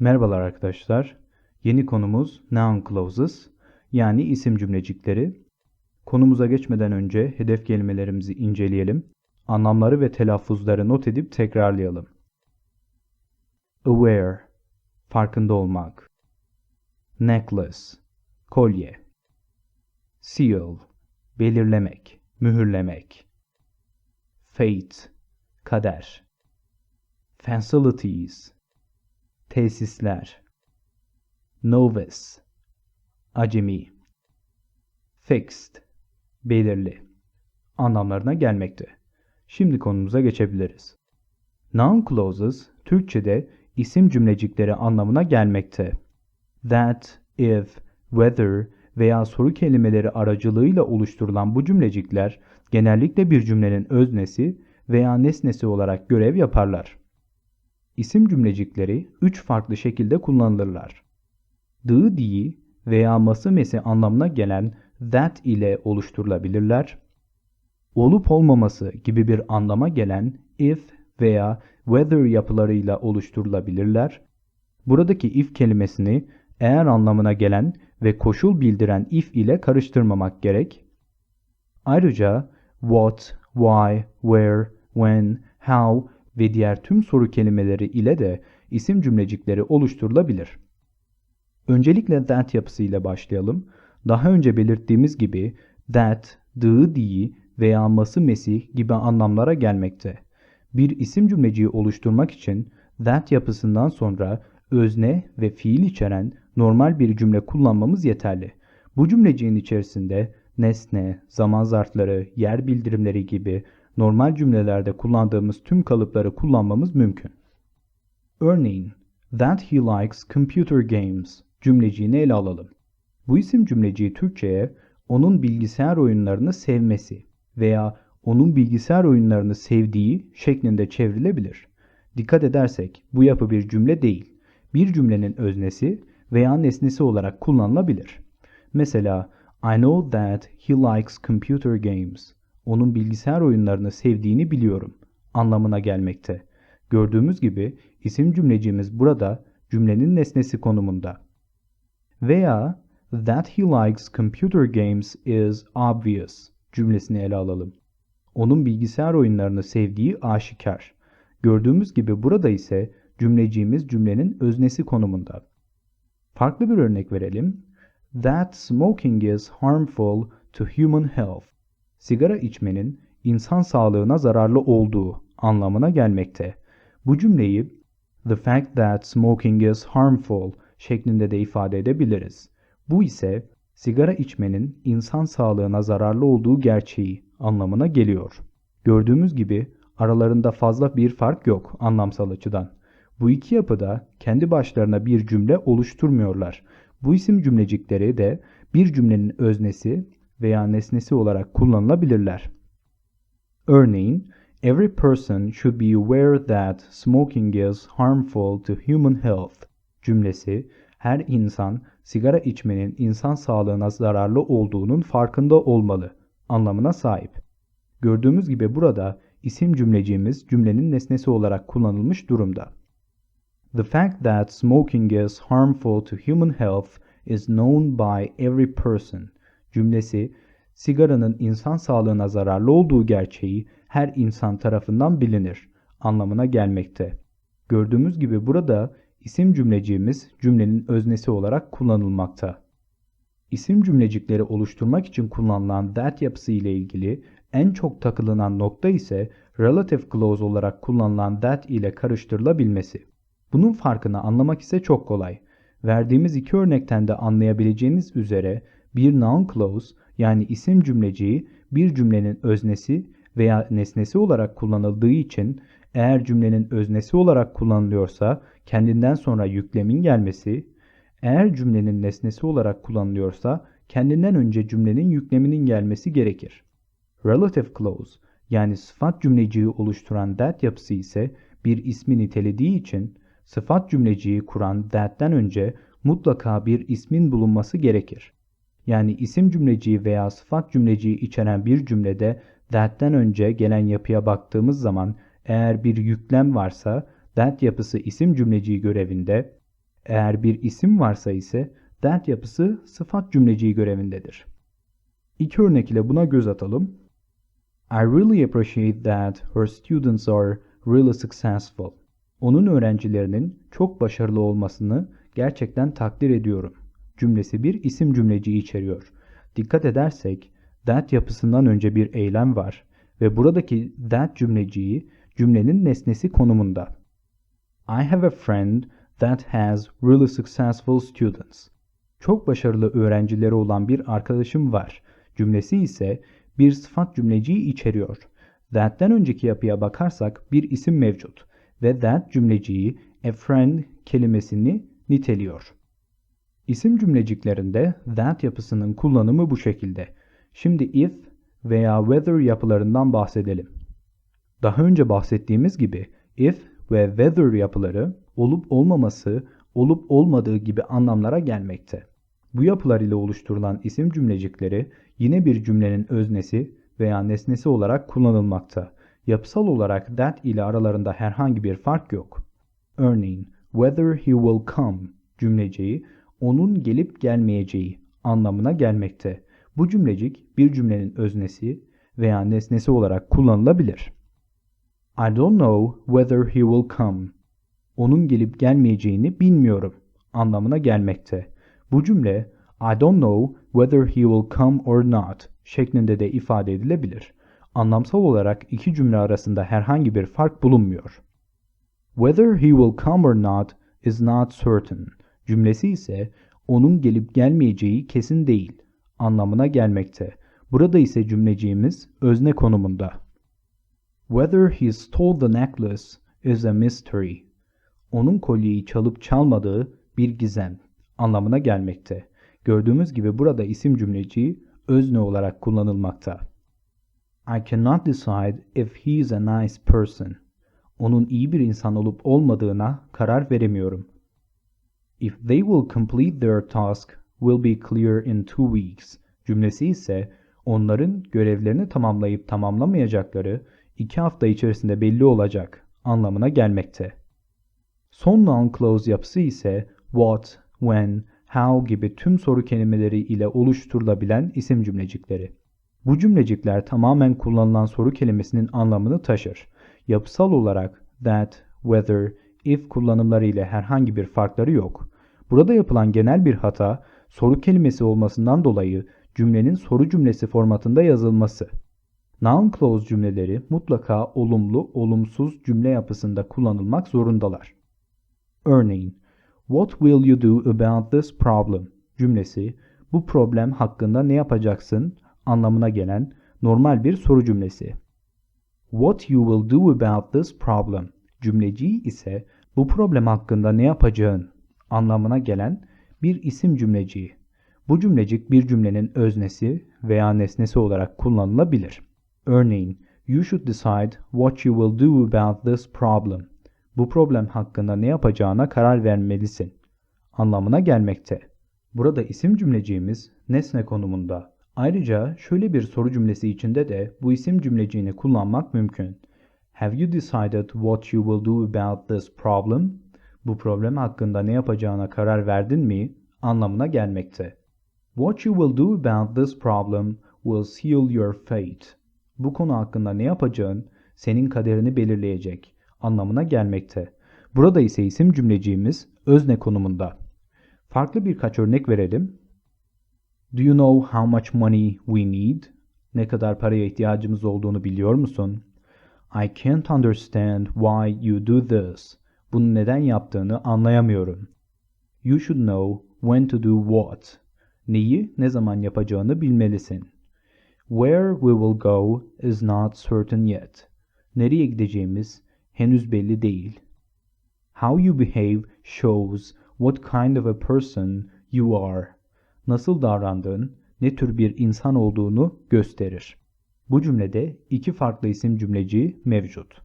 Merhabalar arkadaşlar. Yeni konumuz noun clauses yani isim cümlecikleri. Konumuza geçmeden önce hedef kelimelerimizi inceleyelim. Anlamları ve telaffuzları not edip tekrarlayalım. Aware, farkında olmak. Necklace, kolye. Seal, belirlemek, mühürlemek. Fate, kader. Facilities, tesisler. Novice, acemi. Fixed, belirli anlamlarına gelmekte. Şimdi konumuza geçebiliriz. Noun clauses Türkçe'de isim cümlecikleri anlamına gelmekte. That, if, whether veya soru kelimeleri aracılığıyla oluşturulan bu cümlecikler genellikle bir cümlenin öznesi veya nesnesi olarak görev yaparlar. İsim cümlecikleri üç farklı şekilde kullanılırlar. Dı diyi veya ması mesi anlamına gelen that ile oluşturulabilirler. Olup olmaması gibi bir anlama gelen if veya whether yapılarıyla oluşturulabilirler. Buradaki if kelimesini eğer anlamına gelen ve koşul bildiren if ile karıştırmamak gerek. Ayrıca what, why, where, when, how ve diğer tüm soru kelimeleri ile de isim cümlecikleri oluşturulabilir. Öncelikle that yapısıyla başlayalım. Daha önce belirttiğimiz gibi that, dı, diyi veya ması mesi gibi anlamlara gelmekte. Bir isim cümleciği oluşturmak için that yapısından sonra özne ve fiil içeren normal bir cümle kullanmamız yeterli. Bu cümleciğin içerisinde nesne, zaman zarfları, yer bildirimleri gibi normal cümlelerde kullandığımız tüm kalıpları kullanmamız mümkün. Örneğin, that he likes computer games cümleciğini ele alalım. Bu isim cümleciği Türkçe'ye onun bilgisayar oyunlarını sevmesi veya onun bilgisayar oyunlarını sevdiği şeklinde çevrilebilir. Dikkat edersek bu yapı bir cümle değil, bir cümlenin öznesi veya nesnesi olarak kullanılabilir. Mesela I know that he likes computer games. Onun bilgisayar oyunlarını sevdiğini biliyorum anlamına gelmekte. Gördüğümüz gibi isim cümleciğimiz burada cümlenin nesnesi konumunda. Veya that he likes computer games is obvious cümlesini ele alalım. Onun bilgisayar oyunlarını sevdiği aşikar. Gördüğümüz gibi burada ise cümleciğimiz cümlenin öznesi konumunda. Farklı bir örnek verelim. That smoking is harmful to human health. Sigara içmenin insan sağlığına zararlı olduğu anlamına gelmekte. Bu cümleyi the fact that smoking is harmful şeklinde de ifade edebiliriz. Bu ise sigara içmenin insan sağlığına zararlı olduğu gerçeği anlamına geliyor. Gördüğümüz gibi aralarında fazla bir fark yok anlamsal açıdan. Bu iki yapıda kendi başlarına bir cümle oluşturmuyorlar. Bu isim cümlecikleri de bir cümlenin öznesi veya nesnesi olarak kullanılabilirler. Örneğin, every person should be aware that smoking is harmful to human health cümlesi her insan sigara içmenin insan sağlığına zararlı olduğunun farkında olmalı anlamına sahip. Gördüğümüz gibi burada isim cümleciğimiz cümlenin nesnesi olarak kullanılmış durumda. The fact that smoking is harmful to human health is known by every person cümlesi sigaranın insan sağlığına zararlı olduğu gerçeği her insan tarafından bilinir anlamına gelmekte. Gördüğümüz gibi burada isim cümleciğimiz cümlenin öznesi olarak kullanılmakta. İsim cümlecikleri oluşturmak için kullanılan that yapısı ile ilgili en çok takılınan nokta ise relative clause olarak kullanılan that ile karıştırılabilmesi. Bunun farkını anlamak ise çok kolay. Verdiğimiz iki örnekten de anlayabileceğiniz üzere bir noun clause yani isim cümleciği bir cümlenin öznesi veya nesnesi olarak kullanıldığı için eğer cümlenin öznesi olarak kullanılıyorsa kendinden sonra yüklemin gelmesi, eğer cümlenin nesnesi olarak kullanılıyorsa kendinden önce cümlenin yükleminin gelmesi gerekir. Relative clause yani sıfat cümleciği oluşturan that yapısı ise bir ismi nitelediği için sıfat cümleciği kuran that'ten önce mutlaka bir ismin bulunması gerekir. Yani isim cümleciği veya sıfat cümleciği içeren bir cümlede that'ten önce gelen yapıya baktığımız zaman eğer bir yüklem varsa that yapısı isim cümleciği görevinde, Eğer bir isim varsa ise that yapısı sıfat cümleciği görevindedir. İki örnek ile buna göz atalım. I really appreciate that her students are really successful. Onun öğrencilerinin çok başarılı olmasını gerçekten takdir ediyorum. Cümlesi bir isim cümleciği içeriyor. Dikkat edersek that yapısından önce bir eylem var ve buradaki that cümleciği cümlenin nesnesi konumunda. I have a friend that has really successful students. Çok başarılı öğrencileri olan bir arkadaşım var. Cümlesi ise bir sıfat cümleciği içeriyor. That'ten önceki yapıya bakarsak bir isim mevcut ve that cümleciği a friend kelimesini niteliyor. İsim cümleciklerinde that yapısının kullanımı bu şekilde. Şimdi if veya whether yapılarından bahsedelim. Daha önce bahsettiğimiz gibi if ve whether yapıları olup olmaması, olup olmadığı gibi anlamlara gelmekte. Bu yapılar ile oluşturulan isim cümlecikleri yine bir cümlenin öznesi veya nesnesi olarak kullanılmakta. Yapısal olarak that ile aralarında herhangi bir fark yok. Örneğin whether he will come cümleciği onun gelip gelmeyeceği anlamına gelmekte. Bu cümlecik bir cümlenin öznesi veya nesnesi olarak kullanılabilir. I don't know whether he will come. Onun gelip gelmeyeceğini bilmiyorum anlamına gelmekte. Bu cümle I don't know whether he will come or not şeklinde de ifade edilebilir. Anlamsal olarak iki cümle arasında herhangi bir fark bulunmuyor. Whether he will come or not is not certain cümlesi ise onun gelip gelmeyeceği kesin değil anlamına gelmekte. Burada ise cümleciğimiz özne konumunda. Whether he stole the necklace is a mystery. Onun kolyeyi çalıp çalmadığı bir gizem anlamına gelmekte. Gördüğümüz gibi burada isim cümleciği özne olarak kullanılmakta. I cannot decide if he is a nice person. Onun iyi bir insan olup olmadığına karar veremiyorum. If they will complete their task will be clear in two weeks cümlesi ise onların görevlerini tamamlayıp tamamlamayacakları iki hafta içerisinde belli olacak anlamına gelmekte. Son noun clause yapısı ise what, when, how gibi tüm soru kelimeleri ile oluşturulabilen isim cümlecikleri. Bu cümlecikler tamamen kullanılan soru kelimesinin anlamını taşır. Yapısal olarak that, whether, if kullanımları ile herhangi bir farkları yok. Burada yapılan genel bir hata soru kelimesi olmasından dolayı cümlenin soru cümlesi formatında yazılması. Noun clause cümleleri mutlaka olumlu, olumsuz cümle yapısında kullanılmak zorundalar. Örneğin, What will you do about this problem cümlesi bu problem hakkında ne yapacaksın anlamına gelen normal bir soru cümlesi. What you will do about this problem cümleciği ise bu problem hakkında ne yapacağın anlamına gelen bir isim cümleciği. Bu cümlecik bir cümlenin öznesi veya nesnesi olarak kullanılabilir. Örneğin, You should decide what you will do about this problem. Bu problem hakkında ne yapacağına karar vermelisin. Anlamına gelmekte. Burada isim cümleciğimiz nesne konumunda. Ayrıca şöyle bir soru cümlesi içinde de bu isim cümleciğini kullanmak mümkün. Have you decided what you will do about this problem? Bu problem hakkında ne yapacağına karar verdin mi? anlamına gelmekte. What you will do about this problem will seal your fate. Bu konu hakkında ne yapacağın senin kaderini belirleyecek anlamına gelmekte. Burada ise isim cümleciğimiz özne konumunda. Farklı birkaç örnek verelim. Do you know how much money we need? Ne kadar paraya ihtiyacımız olduğunu biliyor musun? I can't understand why you do this. Bunu neden yaptığını anlayamıyorum. You should know when to do what. Neyi ne zaman yapacağını bilmelisin. Where we will go is not certain yet. Nereye gideceğimiz henüz belli değil. How you behave shows what kind of a person you are. Nasıl davrandığın, ne tür bir insan olduğunu gösterir. Bu cümlede iki farklı isim cümleci mevcut.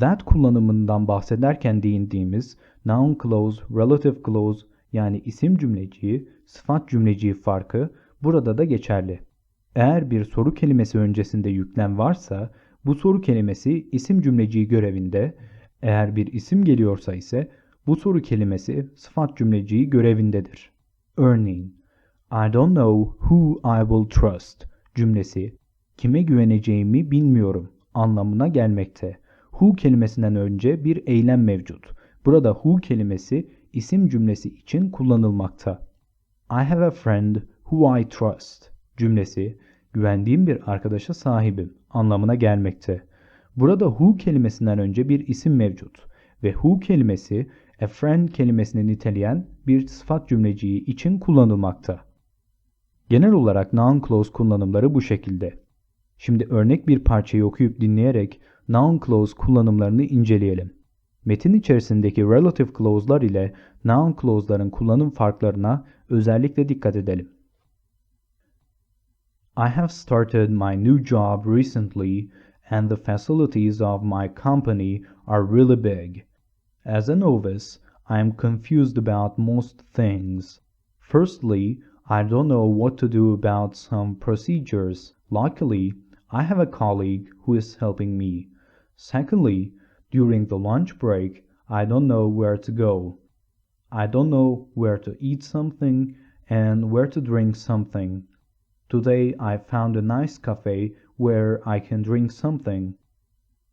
That kullanımından bahsederken değindiğimiz noun clause, relative clause yani isim cümleciği, sıfat cümleciği farkı burada da geçerli. Eğer bir soru kelimesi öncesinde yüklem varsa bu soru kelimesi isim cümleciği görevinde, eğer bir isim geliyorsa ise Bu soru kelimesi sıfat cümleciği görevindedir. Örneğin, I don't know who I will trust cümlesi kime güveneceğimi bilmiyorum anlamına gelmekte. Who kelimesinden önce bir eylem mevcut. Burada who kelimesi isim cümlesi için kullanılmakta. I have a friend who I trust cümlesi güvendiğim bir arkadaşa sahibim anlamına gelmekte. Burada who kelimesinden önce bir isim mevcut ve who kelimesi a friend kelimesini niteleyen bir sıfat cümleciği için kullanılmakta. Genel olarak noun clause kullanımları bu şekilde. Şimdi örnek bir parçayı okuyup dinleyerek noun clause kullanımlarını inceleyelim. Metin içerisindeki relative clause'lar ile noun clause'ların kullanım farklarına özellikle dikkat edelim. I have started my new job recently and the facilities of my company are really big. As a novice, I am confused about most things. Firstly, I don't know what to do about some procedures. Luckily, I have a colleague who is helping me. Secondly, during the lunch break, I don't know where to go. I don't know where to eat something and where to drink something. Today I found a nice cafe where I can drink something.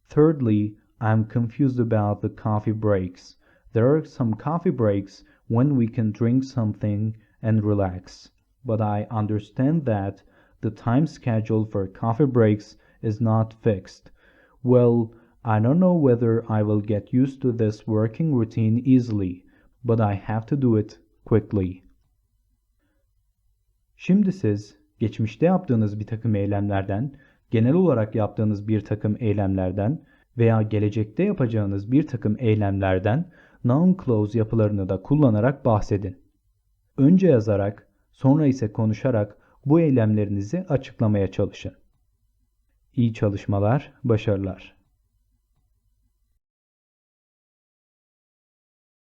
Thirdly, I am confused about the coffee breaks. There are some coffee breaks when we can drink something and relax, but I understand that the time schedule for coffee breaks is not fixed. Well, I don't know whether I will get used to this working routine easily, but I have to do it quickly. Şimdi siz geçmişte yaptığınız bir takım eylemlerden, genel olarak yaptığınız bir takım eylemlerden veya gelecekte yapacağınız bir takım eylemlerden noun clause yapılarını da kullanarak bahsedin. Önce yazarak, sonra ise konuşarak bu eylemlerinizi açıklamaya çalışın. İyi çalışmalar, başarılar.